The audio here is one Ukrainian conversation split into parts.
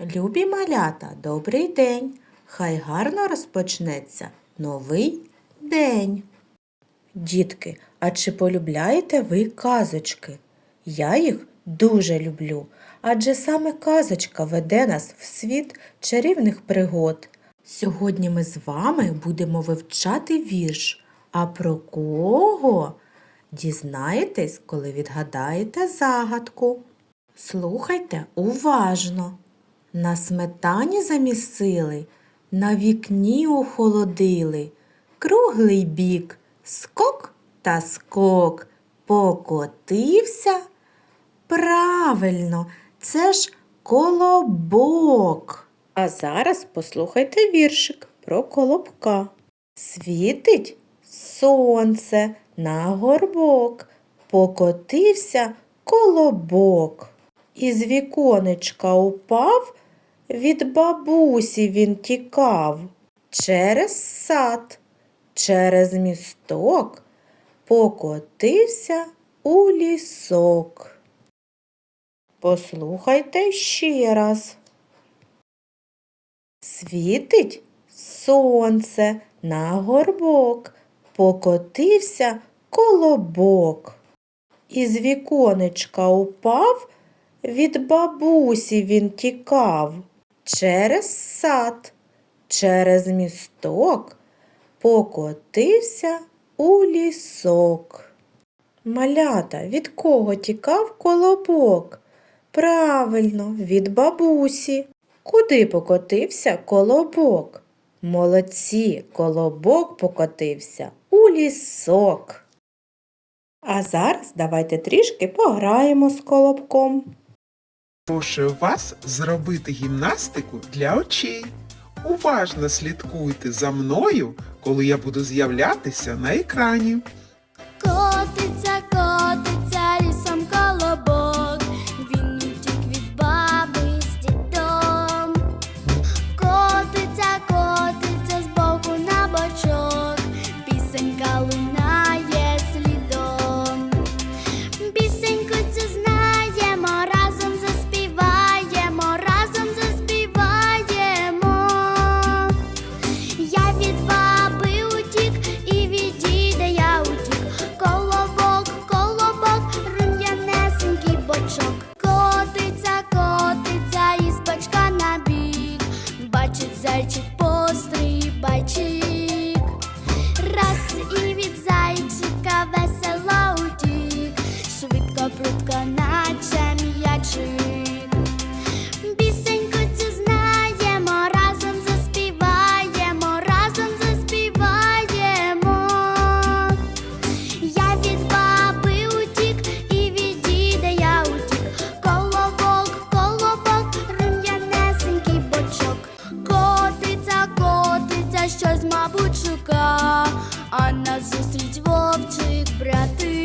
Любі малята, добрий день! Хай гарно розпочнеться новий день. Дітки, а чи полюбляєте ви казочки? Я їх дуже люблю, адже саме казочка веде нас в світ чарівних пригод. Сьогодні ми з вами будемо вивчати вірш. А про кого? Дізнаєтесь, коли відгадаєте загадку. Слухайте уважно. На сметані замісили, на вікні охолодили. Круглий бік, скок та скок, покотився. Правильно, це ж колобок. А зараз послухайте віршик про колобка. Світить сонце на горбок, покотився колобок. Із віконечка упав, від бабусі він тікав. Через сад, через місток покотився у лісок. Послухайте ще раз. Світить сонце на горбок, покотився колобок. Із віконечка упав, від бабусі він тікав. Через сад, через місток покотився у лісок. Малята, від кого тікав колобок? Правильно, від бабусі. Куди покотився колобок? Молодці, колобок покотився у лісок. А зараз давайте трішки пограємо з колобком. Прошу вас зробити гімнастику для очей. Уважно слідкуйте за мною, коли я буду з'являтися на екрані. Котиться, котиться лісом колобок, він утік від баби з дідом. Котиться, котиться з боку на бочок, пісенька лунає слідом. Пісеньку а назустріч вовчик братик.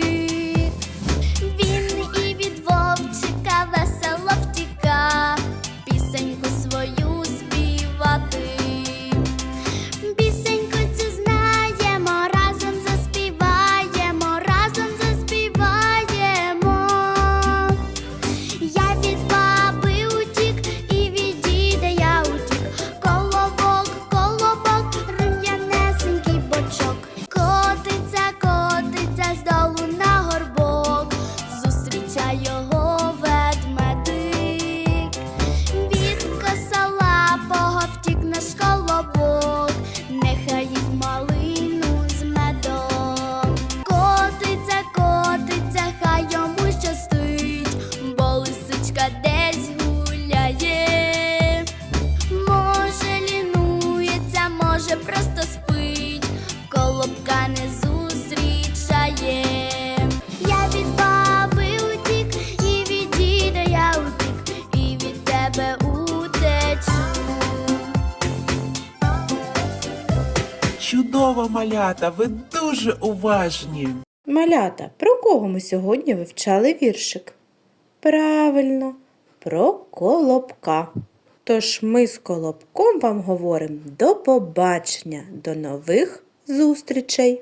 Чудово, малята, ви дуже уважні. Малята, про кого ми сьогодні вивчали віршик? Правильно, про колобка. Тож ми з колобком вам говоримо до побачення, до нових зустрічей!